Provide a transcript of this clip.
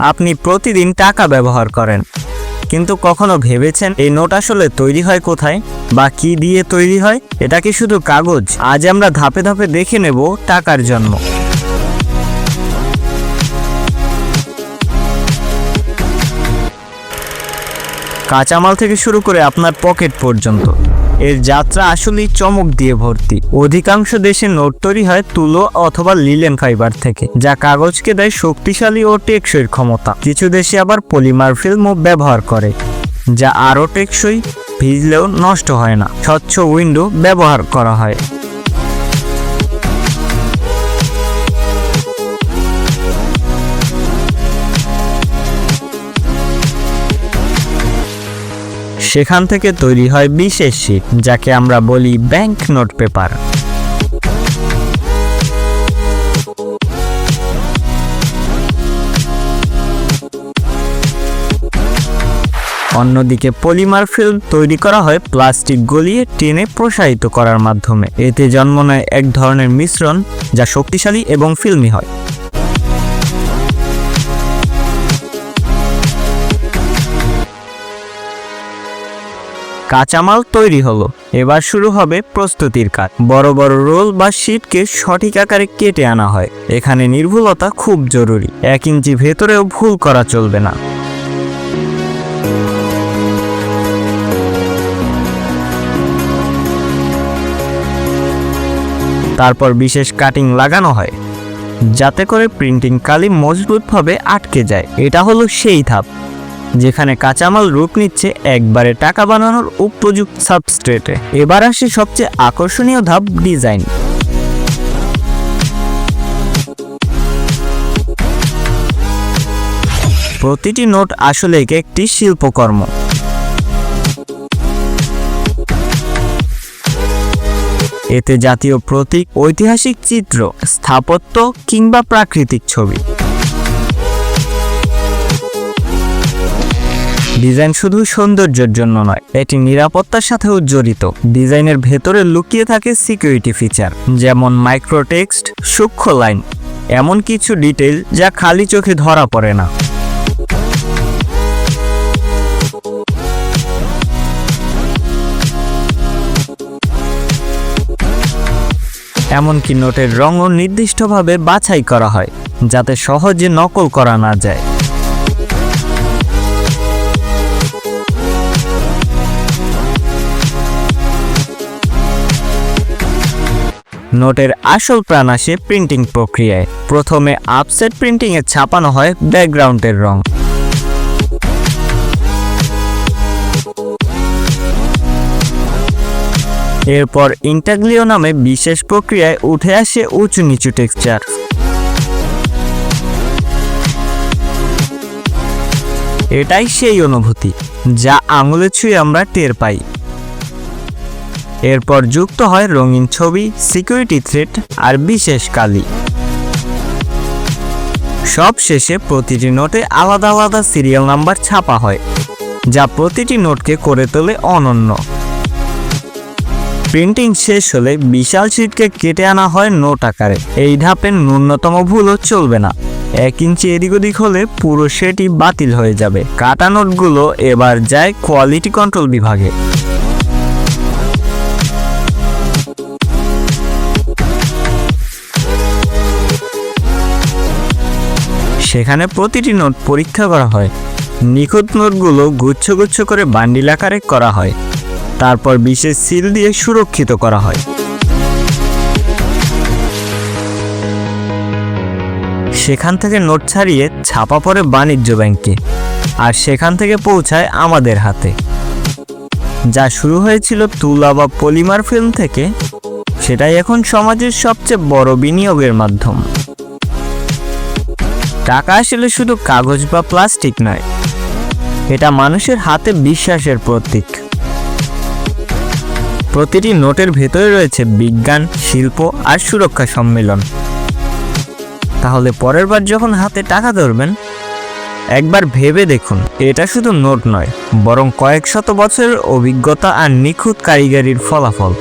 আপনি প্রতিদিন টাকা ব্যবহার করেন। কিন্তু কখনো ভেবেছেন এই নোট আসলে তৈরি হয় কোথায়? বা কি দিয়ে তৈরি হয়? এটা কি শুধু কাগজ? আজ আমরা ধাপে ধাপে দেখে নেব টাকার জন্ম। কাঁচামাল থেকে শুরু করে আপনার পকেট পর্যন্ত। এর যাত্রা আসলেই চমক দিয়ে ভর্তি। অধিকাংশ দেশে নোট তৈরি হয় তুলো অথবা লিলেন ফাইবার থেকে, যা কাগজকে দেয় শক্তিশালী ও টেকসইর ক্ষমতা। কিছু দেশে আবার পলিমার ফিল্মও ব্যবহার করে, যা আরও টেকসই, ভিজলেও নষ্ট হয় না। স্বচ্ছ উইন্ডো ব্যবহার করা হয়। সেখান থেকে তৈরি হয় বিশেষ শীট, যাকে আমরা বলি ব্যাংক নোট পেপার। অন্যদিকে পলিমার ফিল্ম তৈরি করা হয় প্লাস্টিক গলিয়ে টেনে প্রসারিত করার মাধ্যমে। এতে জন্ম নেয় এক ধরনের মিশ্রণ যা শক্তিশালী এবং ফিল্মি হয়। কাঁচামাল তৈরি হলো। এবার শুরু হবে প্রস্তুতির কাজ। বড় বড় রোল বা শীটকে সঠিক আকারে কেটে আনা হয়। এখানে নির্ভুলতা খুব জরুরি। এক ইঞ্চি ভেতরেও ভুল করা চলবে না। তারপর বিশেষ কাটিং লাগানো হয়, যাতে করে প্রিন্টিং কালি মজবুতভাবে আটকে যায়। এটা হলো সেই ধাপ। যেখানে কাঁচামাল রূপ নিচ্ছে একবারে টাকা বানানোর উপযুক্ত সাবস্ট্রেটে। এবার আসে সবচেয়ে আকর্ষণীয় ধাপ ডিজাইন। প্রতিটি নোট আসলে একটি শিল্পকর্ম। এতে জাতীয় প্রতীক, ঐতিহাসিক চিত্র, স্থাপত্য কিংবা প্রাকৃতিক ছবি। ডিজাইন শুধু সৌন্দর্যের জন্য নয়, এটি নিরাপত্তার সাথেও জড়িত। ডিজাইনের ভেতরে লুকিয়ে থাকে সিকিউরিটি ফিচার যেমন মাইক্রোটেক্সট সূক্ষ্ম লাইন এমন কিছু ডিটেল যা খালি চোখে ধরা পড়ে না। এমনকি নোটের রঙও নির্দিষ্টভাবে বাছাই করা হয়, যাতে সহজে নকল করা না যায়। নোটের আসল প্রাণ আসে প্রিন্টিং প্রক্রিয়ায়। প্রথমে আপসেট প্রিন্টিংয়ে ছাপানো হয় ব্যাকগ্রাউন্ডের রং। এরপর ইন্টাগ্লিও নামে বিশেষ প্রক্রিয়ায় উঠে আসে উঁচু নিচু টেক্সচার এটাই সেই অনুভূতি, যা আঙুলে ছুঁয়ে আমরা টের পাই। এরপর যুক্ত হয় রঙিন ছবি সিকিউরিটি থ্রেট আর বিশেষ কালি। সব শেষে প্রতিটি নোটে আলাদা আলাদা সিরিয়াল নাম্বার ছাপা হয়, যা প্রতিটি নোটকে করে তোলে অনন্য। প্রিন্টিং শেষ হলে বিশাল শীটকে কেটে আনা হয় নোট আকারে। এই ধাপের ন্যূনতম ভুলও চলবে না। এক ইঞ্চি এদিক ওদিক হলে পুরো সেটি বাতিল হয়ে যাবে। কাটা নোটগুলো এবার যায় কোয়ালিটি কন্ট্রোল বিভাগে। সেখানে প্রতিটি নোট পরীক্ষা করা হয়। নিখুঁত নোটগুলো গুচ্ছ গুচ্ছ করে বান্ডিল আকারে করা হয়। তারপর বিশেষ সিল দিয়ে সুরক্ষিত করা হয়। সেখান থেকে নোট ছাড়িয়ে ছাপা পড়ে বাণিজ্য ব্যাংকে, আর সেখান থেকে পৌঁছায় আমাদের হাতে। যা শুরু হয়েছিল তুলা বা পলিমার ফিল্ম থেকে, সেটাই এখন সমাজের সবচেয়ে বড় বিনিয়োগের মাধ্যম। টাকা আসলে শুধু কাগজ বা প্লাস্টিক নয়, এটা মানুষের হাতে বিশ্বাসের প্রতীক। প্রতিটি নোটের ভেতরে রয়েছে বিজ্ঞান, শিল্প আর সুরক্ষা সম্মেলন। তাহলে পরের বার যখন হাতে টাকা ধরবেন, একবার ভেবে দেখুন, এটা শুধু নোট নয়, বরং কয়েক শত বছরের অভিজ্ঞতা আর নিখুঁত কারিগরির ফলাফল।